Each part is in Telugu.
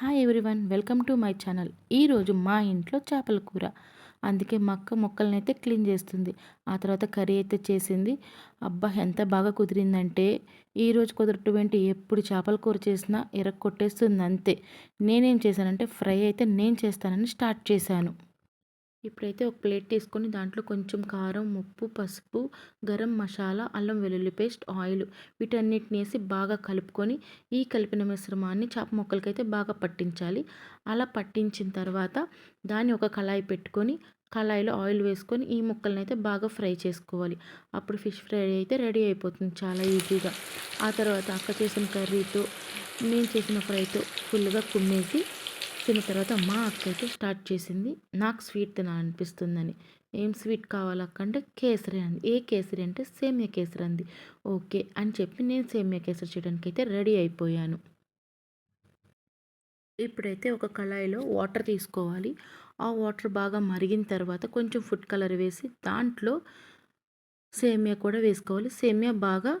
Hi everyone welcome to my channel ఈరోజు మా ఇంట్లో చేపల కూర. అందుకే మా అక్క మొక్కల్ని అయితే క్లీన్ చేస్తుంది. ఆ తర్వాత కర్రీ అయితే చేసింది. అబ్బా ఎంత బాగా కుదిరిందంటే ఈరోజు కుదరటువంటి ఎప్పుడు చేపల కూర చేసినా ఇరగ కొట్టేస్తుంది అంతే నేనేం చేశానంటే ఫ్రై అయితే నేను చేస్తానని స్టార్ట్ చేశాను. ఇప్పుడైతే ఒక ప్లేట్ తీసుకొని దాంట్లో కొంచెం కారం ఉప్పు పసుపు గరం మసాలా అల్లం వెల్లుల్లి పేస్ట్ ఆయిల్ వీటన్నిటిని వేసి బాగా కలుపుకొని ఈ కలిపిన మిశ్రమాన్ని చేప మొక్కలకైతే బాగా పట్టించాలి. అలా పట్టించిన తర్వాత దాన్ని ఒక కళాయి పెట్టుకొని కళాయిలో ఆయిల్ వేసుకొని ఈ ముక్కలని అయితే బాగా ఫ్రై చేసుకోవాలి. అప్పుడు ఫిష్ ఫ్రై అయితే రెడీ అయిపోతుంది చాలా ఈజీగా. ఆ తర్వాత అక్క చేసిన కర్రీతో నేను చేసిన ఫ్రైతో ఫుల్గా కుమ్మేసి తిన్న తర్వాత మా అక్క అయితే స్టార్ట్ చేసింది నాకు స్వీట్ తినాలనిపిస్తుందని. ఏం స్వీట్ కావాలక్కంటే కేసరి అంది ఏ కేసరి అంటే సేమియా కేసరి అంది. ఓకే. అని చెప్పి నేను సేమియా కేసరి చేయడానికి అయితే రెడీ అయిపోయాను. ఇప్పుడైతే ఒక కళాయిలో వాటర్ తీసుకోవాలి. ఆ వాటర్ బాగా మరిగిన తర్వాత కొంచెం ఫుడ్ కలర్ వేసి దాంట్లో సేమియా కూడా వేసుకోవాలి. సేమియా బాగా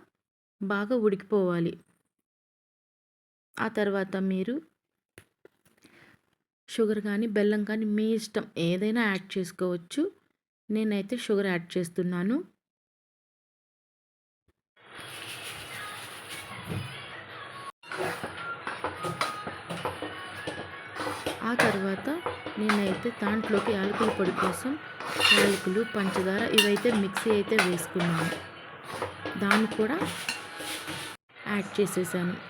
బాగా ఉడికిపోవాలి. ఆ తర్వాత మీరు షుగర్ కానీ బెల్లం కానీ మీ ఇష్టం. ఏదైనా యాడ్ చేసుకోవచ్చు. నేనైతే షుగర్ యాడ్ చేస్తున్నాను. ఆ తర్వాత నేనైతే దాంట్లోకి యాలకుల పొడి కోసం యాలకులు పంచదార ఇవైతే మిక్సీ అయితే వేసుకున్నాను. దాన్ని కూడా యాడ్ చేసేసాను.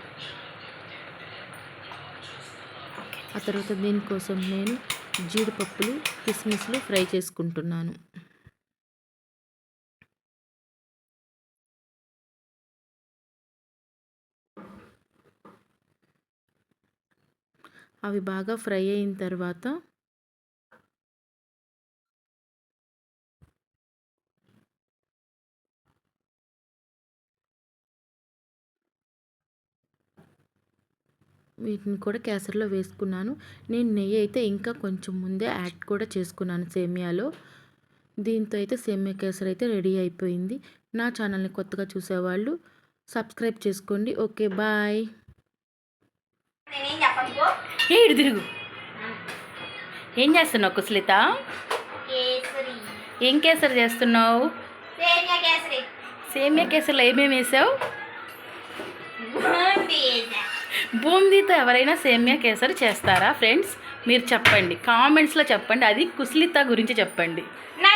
ఆ తర్వాత దీనికోసం నేను జీడిపప్పులు కిస్మిస్లు ఫ్రై చేసుకుంటున్నాను. అవి బాగా ఫ్రై అయిన తర్వాత వీటిని కూడా కేసరిలో వేసుకున్నాను. నేను నెయ్యి అయితే ఇంకా కొంచెం ముందే యాడ్ కూడా చేసుకున్నాను సేమియాలో. దీంతో అయితే సేమియా కేసరి అయితే రెడీ అయిపోయింది. నా ఛానల్ని కొత్తగా చూసేవాళ్ళు సబ్స్క్రైబ్ చేసుకోండి. Okay bye. ఏడు తిరుగు. ఏం చేస్తున్నావు కుస్లిత? కేసరి. ఏం కేసరి చేస్తున్నావు? సేమియా కేసరి. సేమియా కేసరిలో ఏమేమి వేసావు. బూందీతో ఎవరైనా సేమియా కేసరి చేస్తారా ఫ్రెండ్స్? మీరు చెప్పండి. కామెంట్స్లో చెప్పండి. అది కుస్లిత గురించి చెప్పండి. నా